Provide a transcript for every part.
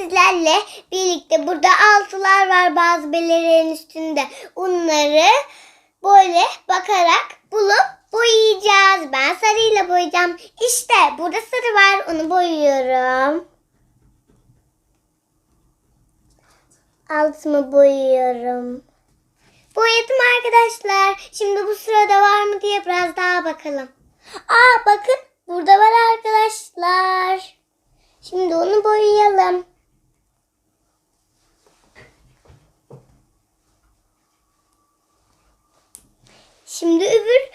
Sizlerle birlikte burada altılar var bazı belirlerin üstünde. Onları böyle bakarak bulup boyayacağız. Ben sarıyla boyayacağım. İşte burada sarı var onu boyuyorum. Altımı boyuyorum. Boyadım arkadaşlar. Şimdi bu sırada var mı diye biraz daha bakalım. Aa bakın burada var arkadaşlar. Şimdi onu boyayalım. Şimdi öbür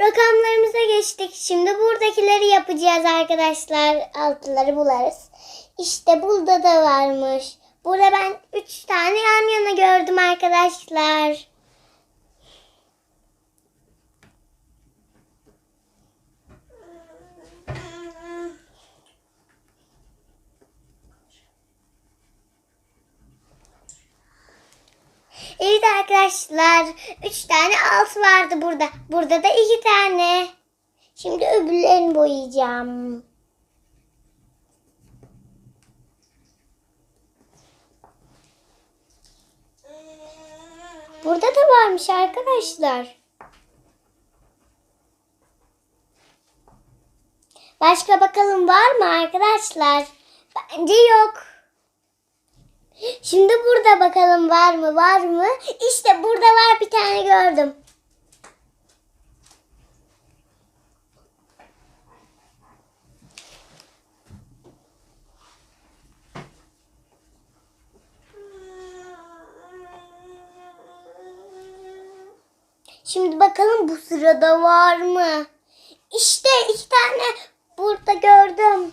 rakamlarımıza geçtik. Şimdi buradakileri yapacağız arkadaşlar. Altıları bularız. İşte burada da varmış. Burada ben üç tane yan yana gördüm arkadaşlar. Evet arkadaşlar. Üç tane altı vardı burada. Burada da iki tane. Şimdi öbürlerini boyayacağım. Burada da varmış arkadaşlar. Başka bakalım var mı arkadaşlar? Bence yok. Şimdi burada bakalım var mı var mı? İşte burada var bir tane gördüm. Şimdi bakalım bu sırada var mı? İşte iki tane burada gördüm.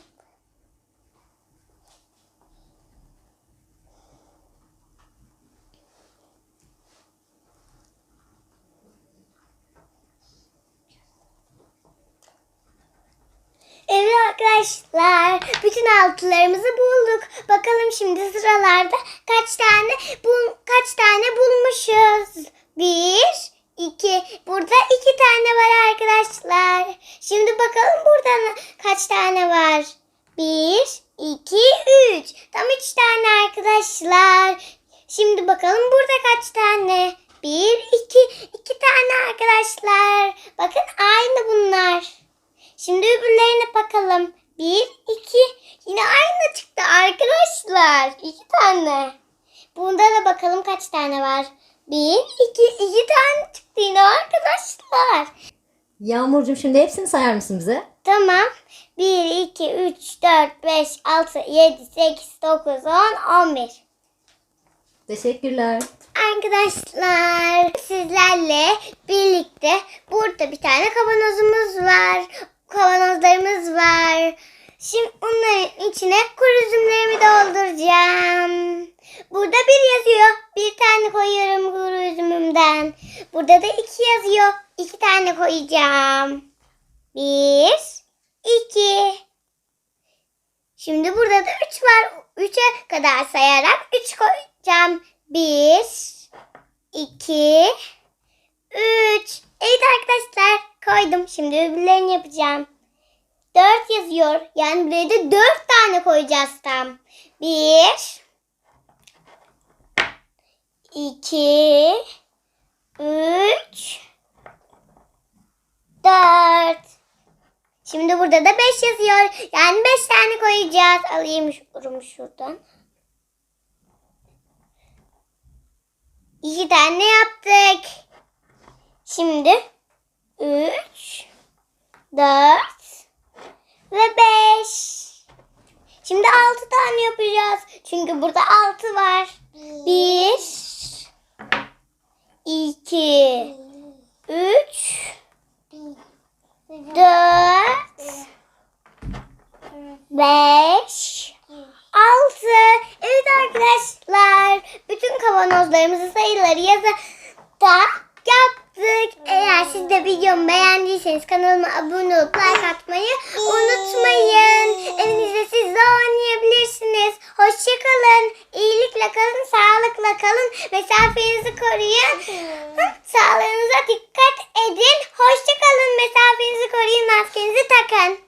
Evet arkadaşlar, bütün altılarımızı bulduk. Bakalım şimdi sıralarda kaç tane bul kaç tane bulmuşuz? Bir, iki. Burada iki tane var arkadaşlar. Şimdi bakalım burada kaç tane var? Bir, iki, üç. Tam üç tane arkadaşlar. Şimdi bakalım burada kaç tane? Bir, iki, iki tane arkadaşlar. Bakın aynı bunlar. Şimdi öbürlerine bakalım. Bir, iki. Yine aynı çıktı arkadaşlar. İki tane. Bunda da bakalım kaç tane var. Bir, iki, iki tane çıktı yine arkadaşlar. Yağmurcuğum şimdi hepsini sayar mısın bize? Tamam. 1, 2, 3, 4, 5, 6, 7, 8, 9, 10, 11. Teşekkürler. Arkadaşlar sizlerle birlikte burada bir tane kavanozumuz var. Şimdi onların içine kuru üzümlerimi dolduracağım. Burada bir yazıyor. Bir tane koyuyorum kuru üzümümden. Burada da iki yazıyor. İki tane koyacağım. Bir, iki. Şimdi burada da üç var. Üçe kadar sayarak üç koyacağım. Bir, iki, üç. Evet arkadaşlar koydum. Şimdi öbürlerini yapacağım. Dört yazıyor. Yani buraya da dört tane koyacağız tam. Bir, iki, üç, dört. Şimdi burada da 5 yazıyor. Yani 5 tane koyacağız. Alayım şurumu şuradan. 2 tane yaptık. Şimdi 3 4 ve 5. Şimdi 6 tane yapacağız. Çünkü burada 6 var. 1 2 3 dört, beş, altı. Evet arkadaşlar, bütün kavanozlarımızı sayıları yazı da yaptık. Eğer siz de videomu beğendiyseniz kanalıma abone olup like atmayı unutmayın. Evinizde siz de oynayabilirsiniz. Hoşçakalın. İyilikle kalın, sağlıkla kalın. Mesafenizi koruyun. Sağlığınıza dikkat edin. Hoşçakalın. Mesafenizi koruyun. Maskenizi takın.